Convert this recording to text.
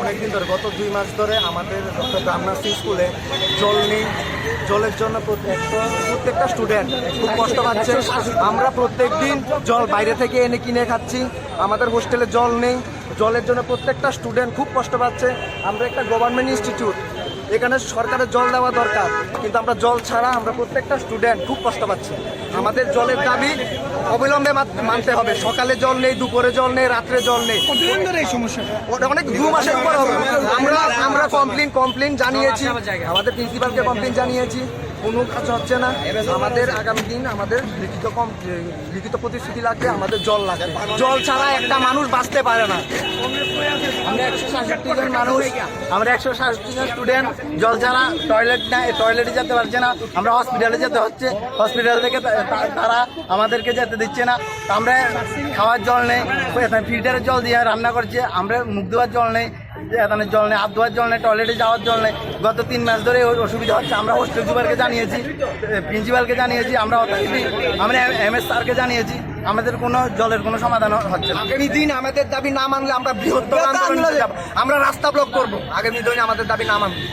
অনেকদিন ধরে, গত দুই মাস ধরে আমাদের ডক্টর রামনাথ স্কুলে জল নেই। জলের জন্য প্রত্যেকটা স্টুডেন্ট খুব কষ্ট পাচ্ছে। আমরা প্রত্যেক দিন জল বাইরে থেকে এনে কিনে খাচ্ছি। আমাদের হোস্টেলে জল নেই। জলের জন্য প্রত্যেকটা স্টুডেন্ট খুব কষ্ট পাচ্ছে। আমরা একটা গভর্নমেন্ট ইনস্টিটিউট এখানে সরকারের জল দেওয়া দরকার কিন্তু আমরা জল ছাড়া আমরা প্রত্যেকটা স্টুডেন্ট খুব কষ্ট পাচ্ছি। আমাদের জলের দাবি অবিলম্বে মানতে হবে। সকালে জল নেই দুপুরে জল নেই রাত্রে জল নেই। এই সমস্যা? ওটা অনেক দু মাসের উপর হবে। আমরা আমরা কমপ্লেন কমপ্লেন জানিয়েছি। আমাদের প্রিন্সিপালকে কমপ্লেন জানিয়েছি। কোনো কাজ হচ্ছে না। আমাদের আগামী দিন আমাদের লিখিত কম লিখিত প্রতিশ্রুতি লাগবে আমাদের জল লাগবে। জল ছাড়া একটা মানুষ বাঁচতে পারে না। আমরা একশো সাতষট্টি জন আমরা একশো সাতষট্টি স্টুডেন্ট জল ছাড়া টয়লেট না টয়লেটে যেতে পারছে না। আমরা হসপিটালে যেতে হচ্ছে হসপিটাল থেকে তারা আমাদেরকে যেতে দিচ্ছে না। আমরা খাওয়ার জল নেই ফিল্টারের জল দিয়ে রান্না করছে, আমরা মুখ ধোয়ার জল নেই। এখানে জল নেই হাত ধোয়ার জল নেই টয়লেটে যাওয়ার জল নেই। গত তিন মাস ধরে ওই অসুবিধা হচ্ছে। আমরা হোস্টেল সুপারকে জানিয়েছি প্রিন্সিপালকে জানিয়েছি আমরা অথরিটি আমরা এম এস স্যারকে জানিয়েছি। আমাদের কোনো জলের কোনো সমাধান হচ্ছে না। আগামী দিন আমাদের দাবি না মানলে আমরা বৃহত্তর আন্দোলন আমরা রাস্তা ব্লক করব। আগামী দিন আমাদের দাবি না মানলে।